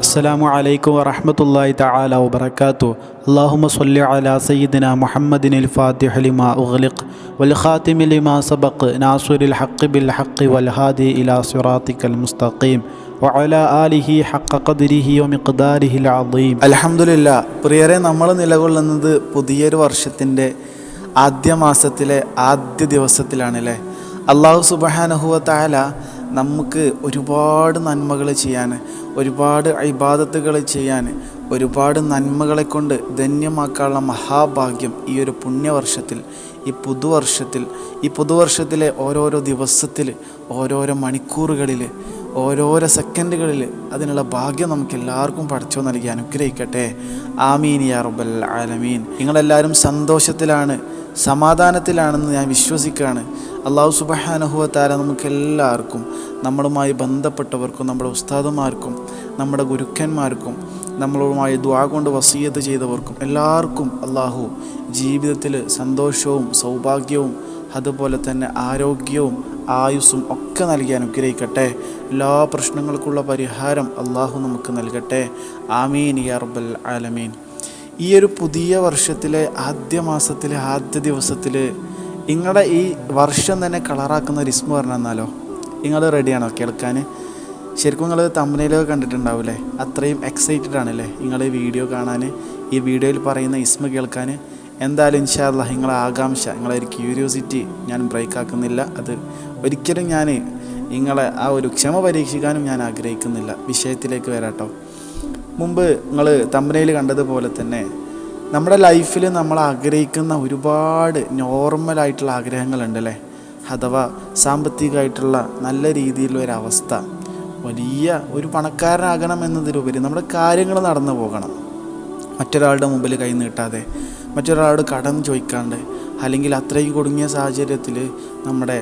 السلام عليكم ورحمة الله تعالى وبركاته اللهم صل على سيدنا محمد الفاتح لما أغلق والخاتم لما سبق ناصر الحق بالحق والهادي إلى صراطك المستقيم وعلى آله حق قدره ومقداره العظيم അലഹമില്ല പ്രിയരെ നമ്മൾ നിലകൊള്ളുന്നത് പുതിയൊരു വർഷത്തിൻ്റെ ആദ്യ മാസത്തിലെ ആദ്യ ദിവസത്തിലാണ് അല്ലേ അള്ളാഹു സുബഹാനഹുവത്തായ നമുക്ക് ഒരുപാട് നന്മകൾ ചെയ്യാൻ ഒരുപാട് ഇബാദത്തുകൾ ചെയ്യാൻ ഒരുപാട് നന്മകളെ കൊണ്ട് ധന്യമാക്കാനുള്ള മഹാഭാഗ്യം ഈ ഒരു പുണ്യവർഷത്തിൽ ഈ പുതുവർഷത്തിൽ ഈ പുതുവർഷത്തിലെ ഓരോരോ ദിവസത്തിൽ ഓരോരോ മണിക്കൂറുകളിൽ ഓരോരോ സെക്കൻഡുകളിൽ അതിനുള്ള ഭാഗ്യം നമുക്ക് എല്ലാവർക്കും പഠിച്ചു നൽകി അനുഗ്രഹിക്കട്ടെ. ആമീൻ യാ റബ്ബൽ ആലമീൻ. നിങ്ങളെല്ലാവരും സന്തോഷത്തിലാണ് സമാധാനത്തിലാണെന്ന് ഞാൻ വിശ്വസിക്കുകയാണ്. അള്ളാഹു സുബഹാനഹുവത്താല നമുക്ക് എല്ലാവർക്കും നമ്മളുമായി ബന്ധപ്പെട്ടവർക്കും നമ്മുടെ ഉസ്താദുമാർക്കും നമ്മുടെ ഗുരുക്കന്മാർക്കും നമ്മളുമായി ദ്വാ കൊണ്ട് വസീയത്ത് ചെയ്തവർക്കും എല്ലാവർക്കും അള്ളാഹു ജീവിതത്തിൽ സന്തോഷവും സൗഭാഗ്യവും അതുപോലെ തന്നെ ആരോഗ്യവും ആയുസ്സും ഒക്കെ നൽകി അനുഗ്രഹിക്കട്ടെ. എല്ലാ പ്രശ്നങ്ങൾക്കുള്ള പരിഹാരം അള്ളാഹു നമുക്ക് നൽകട്ടെ. ആമീൻ റബ്ബൽ ആലമീൻ. ഈ ഒരു പുതിയ വർഷത്തിലെ ആദ്യ മാസത്തിലെ ആദ്യ ദിവസത്തിൽ നിങ്ങളുടെ ഈ വർഷം തന്നെ കളറാക്കുന്ന ഒരു ഇസ്മ പറഞ്ഞു തന്നാലോ നിങ്ങൾ റെഡിയാണോ കേൾക്കാൻ ശരിക്കും നിങ്ങൾ തമ്പനയിലൊക്കെ കണ്ടിട്ടുണ്ടാവില്ലേ അത്രയും എക്സൈറ്റഡ് ആണല്ലേ നിങ്ങൾ ഈ വീഡിയോ കാണാൻ ഈ വീഡിയോയിൽ പറയുന്ന ഇസ്മ കേൾക്കാൻ എന്തായാലും ഇൻഷാല്ല നിങ്ങളെ ആകാംക്ഷ നിങ്ങളെ ഒരു ക്യൂരിയോസിറ്റി ഞാൻ ബ്രേക്ക് ആക്കുന്നില്ല. അത് ഒരിക്കലും ഞാൻ നിങ്ങളെ ആ ഒരു ക്ഷമ പരീക്ഷിക്കാനും ഞാൻ ആഗ്രഹിക്കുന്നില്ല. വിഷയത്തിലേക്ക് വരാട്ടോ. മുമ്പ് നിങ്ങൾ തമ്പനയിൽ കണ്ടതുപോലെ തന്നെ നമ്മുടെ ലൈഫിൽ നമ്മൾ ആഗ്രഹിക്കുന്ന ഒരുപാട് നോർമലായിട്ടുള്ള ആഗ്രഹങ്ങളുണ്ട് അല്ലേ അഥവാ സാമ്പത്തികമായിട്ടുള്ള നല്ല രീതിയിലുള്ള ഒരവസ്ഥ വലിയ ഒരു പണക്കാരനാകണം എന്നതിലുപരി നമ്മുടെ കാര്യങ്ങൾ നടന്നു പോകണം. മറ്റൊരാളുടെ മുമ്പിൽ കൈ നീട്ടാതെ മറ്റൊരാളോട് കടം ചോദിക്കാണ്ട് അല്ലെങ്കിൽ അത്രയ്ക്ക് കുടുങ്ങിയ സാഹചര്യത്തിൽ നമ്മുടെ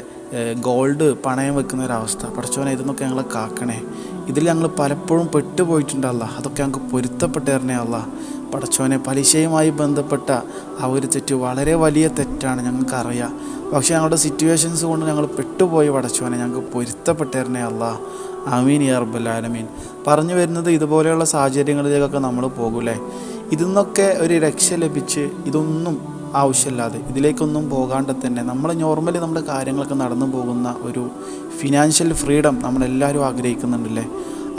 ഗോൾഡ് പണയം വെക്കുന്ന ഒരവസ്ഥ. പഠിച്ചവനെ ഇതൊന്നൊക്കെ ഞങ്ങളെ കാക്കണേ. ഇതിൽ ഞങ്ങൾ പലപ്പോഴും പെട്ടുപോയിട്ടുണ്ടല്ല അതൊക്കെ ഞങ്ങൾക്ക് പൊരുത്തപ്പെട്ടു തരണേ അല്ല. പടച്ചോനെ പലിശയുമായി ബന്ധപ്പെട്ട ആ ഒരു തെറ്റ് വളരെ വലിയ തെറ്റാണ് ഞങ്ങൾക്കറിയാം. പക്ഷേ ഞങ്ങളുടെ സിറ്റുവേഷൻസ് കൊണ്ട് ഞങ്ങൾ പെട്ടുപോയി പടച്ചോനെ. ഞങ്ങൾക്ക് പൊരുത്തപ്പെട്ട് തരണേ അല്ല. അമീൻ യാ റബ്ബൽ ആലമീൻ. പറഞ്ഞു വരുന്നത് ഇതുപോലെയുള്ള സാഹചര്യങ്ങളിലേക്കൊക്കെ നമ്മൾ പോകൂലേ ഇതിൽ നിന്നൊക്കെ ഒരു രക്ഷ ലഭിച്ച് ഇതൊന്നും ആവശ്യമില്ലാതെ ഇതിലേക്കൊന്നും പോകാണ്ട് തന്നെ നമ്മൾ നോർമലി നമ്മുടെ കാര്യങ്ങളൊക്കെ നടന്നു പോകുന്ന ഒരു ഫിനാൻഷ്യൽ ഫ്രീഡം നമ്മളെല്ലാവരും ആഗ്രഹിക്കുന്നുണ്ടല്ലേ?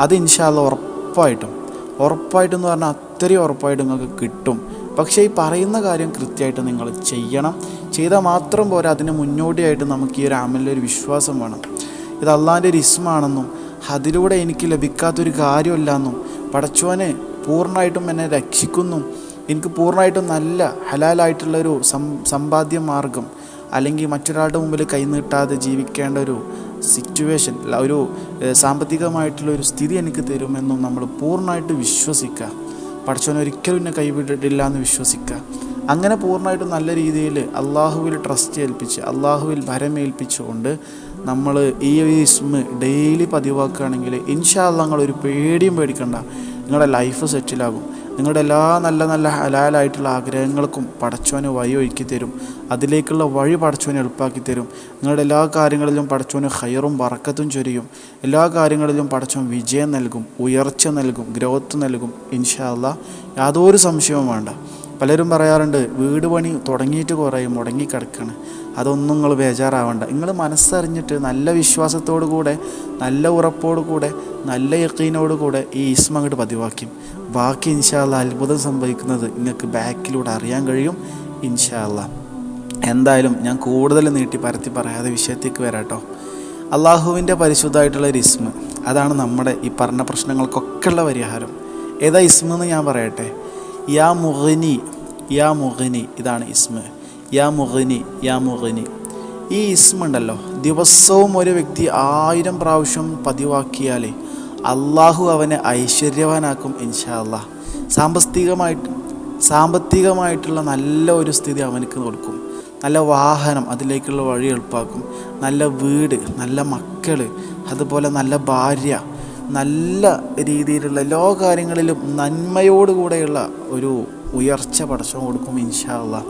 അത് ഇൻഷാല്ല ഉറപ്പായിട്ടും ഉറപ്പായിട്ടും എന്ന് പറഞ്ഞാൽ അത്രയും ഉറപ്പായിട്ട് നിങ്ങൾക്ക് കിട്ടും. പക്ഷേ ഈ പറയുന്ന കാര്യം കൃത്യമായിട്ട് നിങ്ങൾ ചെയ്യണം. ചെയ്താൽ മാത്രം പോരാ അതിന് മുന്നോടിയായിട്ട് നമുക്ക് ഈ ഒരു ആമലിൽ ഒരു വിശ്വാസം വേണം. ഇത് അള്ളാന്റെ ഒരു ഇസ്മാണെന്നും അതിലൂടെ എനിക്ക് ലഭിക്കാത്തൊരു കാര്യമല്ല എന്നും പടച്ചോനെ പൂർണമായിട്ടും എന്നെ രക്ഷിക്കുന്നു. എനിക്ക് പൂർണമായിട്ടും നല്ല ഹലാലായിട്ടുള്ളൊരു സം സമ്പാദ്യ മാർഗം അല്ലെങ്കിൽ മറ്റൊരാളുടെ മുമ്പിൽ കൈനീട്ടാതെ ജീവിക്കേണ്ട ഒരു സിറ്റുവേഷൻ ഒരു സാമ്പത്തികമായിട്ടുള്ള ഒരു സ്ഥിതി എനിക്ക് തരുമെന്നും നമ്മൾ പൂർണമായിട്ട് വിശ്വസിക്കുക. പഠിച്ചവൻ ഒരിക്കലും എന്നെ കൈവിട്ടിട്ടില്ല എന്ന് വിശ്വസിക്കുക. അങ്ങനെ പൂർണമായിട്ടും നല്ല രീതിയിൽ അള്ളാഹുവിൽ ട്രസ്റ്റ് ഏൽപ്പിച്ച് അള്ളാഹുവിൽ ഭരമേൽപ്പിച്ചുകൊണ്ട് നമ്മൾ ഈ ഒരു ഇസ്മ ഡെയിലി പതിവാക്കുകയാണെങ്കിൽ ഇൻഷാ നിങ്ങളൊരു പേടിയും പേടിക്കണ്ട. നിങ്ങളുടെ ലൈഫ് സെറ്റിലാകും നിങ്ങളുടെ എല്ലാ നല്ല നല്ല ഹലാലായിട്ടുള്ള ആഗ്രഹങ്ങൾക്കും പടച്ചോന് വഴി ഒഴുക്കി തരും. അതിലേക്കുള്ള വഴി പടച്ചോന് എളുപ്പാക്കി തരും. നിങ്ങളുടെ എല്ലാ കാര്യങ്ങളിലും പടച്ചോന് ഹയറും വറക്കത്തും ചൊരിയും. എല്ലാ കാര്യങ്ങളിലും പടച്ചോൻ വിജയം നൽകും ഉയർച്ച നൽകും ഗ്രോത്ത് നൽകും. ഇൻഷാല്ല യാതൊരു സംശയവും വേണ്ട. പലരും പറയാറുണ്ട് വീട് പണി തുടങ്ങിയിട്ട് കുറേ മുടങ്ങിക്കിടക്കാണ്. അതൊന്നും നിങ്ങൾ ബേജാറാവണ്ട. നിങ്ങൾ മനസ്സറിഞ്ഞിട്ട് നല്ല വിശ്വാസത്തോടു കൂടെ നല്ല ഉറപ്പോടു കൂടെ നല്ല യക്കീനോടു കൂടെ ഈ ഇസ്മ അങ്ങോട്ട് പതിവാക്കും. ബാക്കി ഇൻഷാല്ല അത്ഭുതം സംഭവിക്കുന്നത് നിങ്ങൾക്ക് ബാക്കിലൂടെ അറിയാൻ കഴിയും ഇൻഷാല്ല എന്തായാലും ഞാൻ കൂടുതൽ നീട്ടി പരത്തി പറയാതെ വിഷയത്തേക്ക് വരാട്ടോ. അള്ളാഹുവിന്റെ പരിശുദ്ധമായിട്ടുള്ള ഒരു ഇസ്മ. അതാണ് നമ്മുടെ ഈ പറഞ്ഞ പ്രശ്നങ്ങൾക്കൊക്കെ ഉള്ള പരിഹാരം. ഏതാ ഇസ്മെന്ന് ഞാൻ പറയട്ടെ? യാ മുഹിനി യാ മുഹിനി ഇതാണ് ഇസ്മ. യാ മുഹിനി യാ മുഹിനി ഈ ഇസ്മ ഉണ്ടല്ലോ ദിവസവും ഒരു വ്യക്തി ആയിരം പ്രാവശ്യം പതിവാക്കിയാലേ അള്ളാഹു അവനെ ഐശ്വര്യവാനാക്കും ഇൻഷാ അള്ളാഹ് സാമ്പത്തികമായിട്ട് സാമ്പത്തികമായിട്ടുള്ള നല്ല ഒരു സ്ഥിതി അവനക്ക് കൊടുക്കും. നല്ല വാഹനം അതിലേക്കുള്ള വഴി എളുപ്പാക്കും. നല്ല വീട് നല്ല മക്കൾ അതുപോലെ നല്ല ഭാര്യ നല്ല രീതിയിലുള്ള എല്ലാ കാര്യങ്ങളിലും നന്മയോടുകൂടെയുള്ള ഒരു ഉയർച്ച പടച്ചം കൊടുക്കും ഇൻഷാ അള്ളാഹ്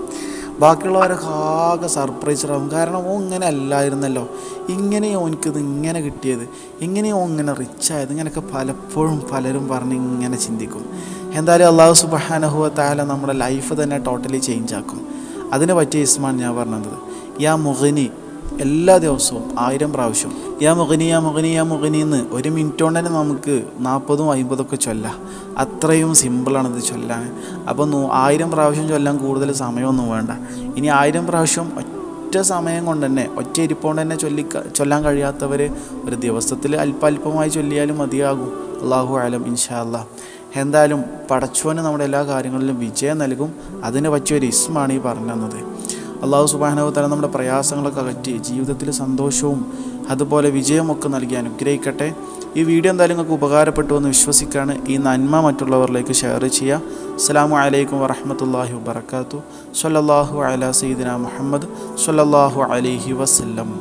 ബാക്കിയുള്ളവരൊക്കെ ആകെ സർപ്രൈസ്ഡാവും കാരണം ഓ ഇങ്ങനെ അല്ലായിരുന്നല്ലോ. ഇങ്ങനെയോ എനിക്കിത് ഇങ്ങനെ കിട്ടിയത്. ഇങ്ങനെയോ ഇങ്ങനെ റിച്ച് ആയത്. ഇങ്ങനെയൊക്കെ പലപ്പോഴും പലരും പറഞ്ഞ് ഇങ്ങനെ ചിന്തിക്കും. എന്തായാലും അള്ളാഹു സുബഹാനഹുവ നമ്മുടെ ലൈഫ് തന്നെ ടോട്ടലി ചേഞ്ച് ആക്കും. അതിനെ പറ്റിയ ഇസ്മാണ് ഞാൻ പറഞ്ഞത്. യാ മുഗനി എല്ലാ ദിവസവും ആയിരം പ്രാവശ്യം. യാ മുഖനി യാ മുഖനി യാ മുഖനി എന്ന് ഒരു മിനിറ്റ് കൊണ്ട് തന്നെ നമുക്ക് നാൽപ്പതും അമ്പതൊക്കെ ചൊല്ലാം. അത്രയും സിമ്പിളാണിത് ചൊല്ലാൻ. അപ്പോൾ ആയിരം പ്രാവശ്യം ചൊല്ലാൻ കൂടുതൽ സമയമൊന്നും വേണ്ട. ഇനി ആയിരം പ്രാവശ്യം ഒറ്റ സമയം കൊണ്ട് തന്നെ ഒറ്റ ഇരിപ്പോണ്ട് തന്നെ ചൊല്ലി ചൊല്ലാൻ കഴിയാത്തവർ ഒരു ദിവസത്തിൽ അല്പാൽപമായി ചൊല്ലിയാലും മതിയാകും. അള്ളാഹു ആലം ഇൻഷാ എന്തായാലും പടച്ചോന് നമ്മുടെ എല്ലാ കാര്യങ്ങളിലും വിജയം നൽകും. അതിന് പറ്റിയൊരു ഇസ്മാണ് ഈ പറഞ്ഞു തന്നത് അള്ളാഹു സുബാനവ് തല നമ്മുടെ പ്രയാസങ്ങളൊക്കെ അകറ്റി ജീവിതത്തിൽ സന്തോഷവും അതുപോലെ വിജയമൊക്കെ നൽകി അനുഗ്രഹിക്കട്ടെ. ഈ വീഡിയോ എന്തായാലും നിങ്ങൾക്ക് ഉപകാരപ്പെട്ടു എന്ന് വിശ്വസിക്കുകയാണ്. ഈ നന്മ മറ്റുള്ളവരിലേക്ക് ഷെയർ ചെയ്യുക. അസ്സാം വലൈക്കും വറഹമത്തല്ലാഹി വബർക്കാത്തു സല്ലാഹു അല സീദിന മുഹമ്മദ് സല്ലാഹു അലഹി വസല്ലം.